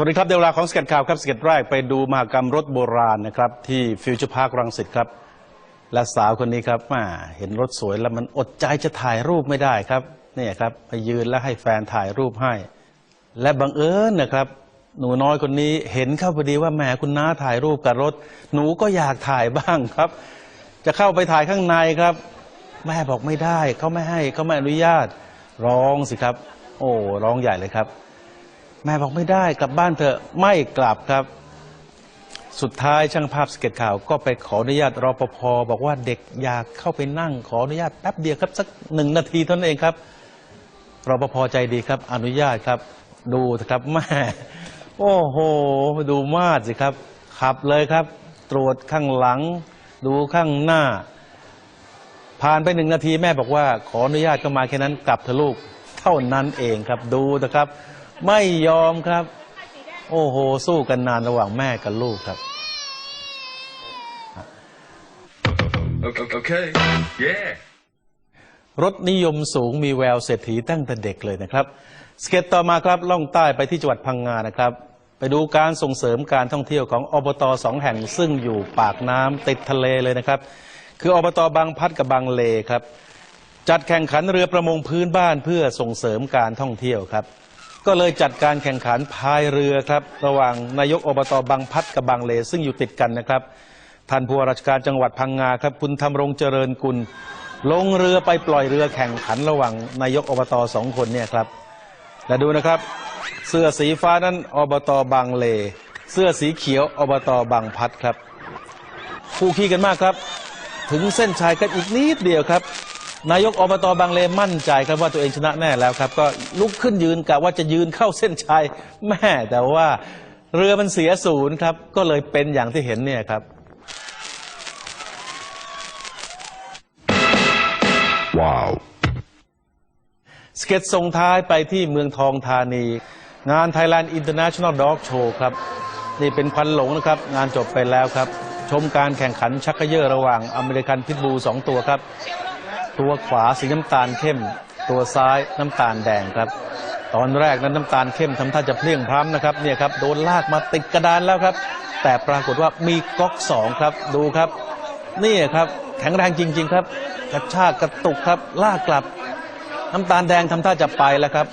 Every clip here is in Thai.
สวัสดีครับเดยวเวลาของสเก็ตข่าวครับสเก็ตแรกไปดูมหกรรมรถโบราณนะครับ ที่ฟิวเจอร์พาร์ครังสิตครับ และสาวคนนี้ครับมาเห็นรถสวยแล้วมันอดใจจะถ่ายรูปไม่ได้ครับนี่ครับไปยืนแล้วให้แฟนถ่ายรูปให้ และบังเอิญนะครับ หนูน้อยคนนี้เห็นเข้าพอดีว่าแหมคุณน้าถ่ายรูปกับรถ หนูก็อยากถ่ายบ้างครับ จะเข้าไปถ่ายข้างในครับ แม่บอกไม่ได้เขาไม่ให้เขาไม่อนุญาตร้องสิครับ โอ้ร้องใหญ่เลยครับ แม่บอกไม่ได้กลับบ้านเถอะไม่กลับครับ สุดท้ายช่างภาพสเก็ตข่าวก็ไปขออนุญาตรปภบอกว่าเด็กอยากเข้าไปนั่งขออนุญาตแป๊บเดียวครับสักหนึ่งนาทีเท่านั้นเองครับรปภใจดีครับ อนุญาตครับ ดูนะครับแม่โอ้โห ดูมาดสิครับ ขับเลยครับ ตรวจข้างหลัง ดูข้างหน้า ผ่านไปหนึ่งนาทีแม่บอกว่า ขออนุญาตก็มาแค่นั้นกลับเถอะลูก เท่านั้นเองครับ ดูนะครับ ไม่ยอมครับ โอ้โห สู้กันนานระหว่างแม่กับลูกครับ Okay. okay. Yeah. รถนิยมสูงมีแววเศรษฐีตั้งแต่เด็กเลยนะครับ สเก็ตต่อมาครับล่องใต้ไปที่จังหวัดพังงานะครับ ไปดูการส่งเสริมการท่องเที่ยวของอบตสองแห่งซึ่งอยู่ปากน้ำติดทะเลเลยนะครับ คืออบตบางพัดกับบางเลครับ จัดแข่งขันเรือประมงพื้นบ้านเพื่อส่งเสริมการท่องเที่ยวครับ ก็เลยจัดการแข่งขันพายเรือครับ ระหว่างนายกอบตบางพัดกับบางเลซึ่งอยู่ติดกันนะครับท่านผู้ว่าราชการจังหวัดพังงาครับ คุณธรรมรงเจริญกุล ลงเรือไปปล่อยเรือแข่งขันระหว่างนายกอบตสองคนเนี่ยครับและดูนะครับ เสื้อสีฟ้านั้นอบตบางเล เสื้อสีเขียวอบตบางพัดครับคู่ขี้กันมากครับ ถึงเส้นชัยกันอีกนิดเดียวครับ นายกอบตบางเลมั่นใจครับว่าตัวเองชนะแน่แล้วครับ ก็ลุกขึ้นยืนกะว่าจะยืนเข้าเส้นชัยแม่แต่ว่าเรือมันเสียศูนย์ครับ ก็เลยเป็นอย่างที่เห็นเนี่ยครับ Wow. สเก็ตส่งท้ายไปที่เมืองทองธานี งาน Thailand International Dog Show ครับ นี่เป็นควันหลงนะครับ งานจบไปแล้วครับ ชมการแข่งขันชักเกยอร์ระหว่างอเมริกันพิทบูสองตัวครับ ตัวขวาสีน้ำตาลเข้ม ตัวซ้ายน้ำตาลแดงครับ ตอนแรกนั้นน้ำตาลเข้มทำท่าจะเพลียงพล้ำนะครับเนี่ยครับโดนลากมาติดกระดานแล้วครับ แต่ปรากฏว่ามีก๊อกสองครับดูครับนี่ครับแข็งแรงจริง ๆ ครับ กระชากกระตุกครับลากกลับ น้ำตาลแดงทำท่าจะไปแล้วครับ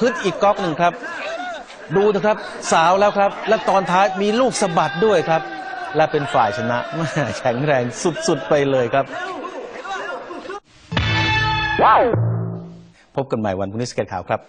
ฮึดอีกก๊อกหนึ่งครับ ดูนะครับสาวแล้วครับ และตอนท้ายมีลูกสะบัดด้วยครับ และเป็นฝ่ายชนะแข็งแรงสุดๆไปเลยครับ พบกันใหม่วันพรุ่งนี้สเก็ตข่าวครับ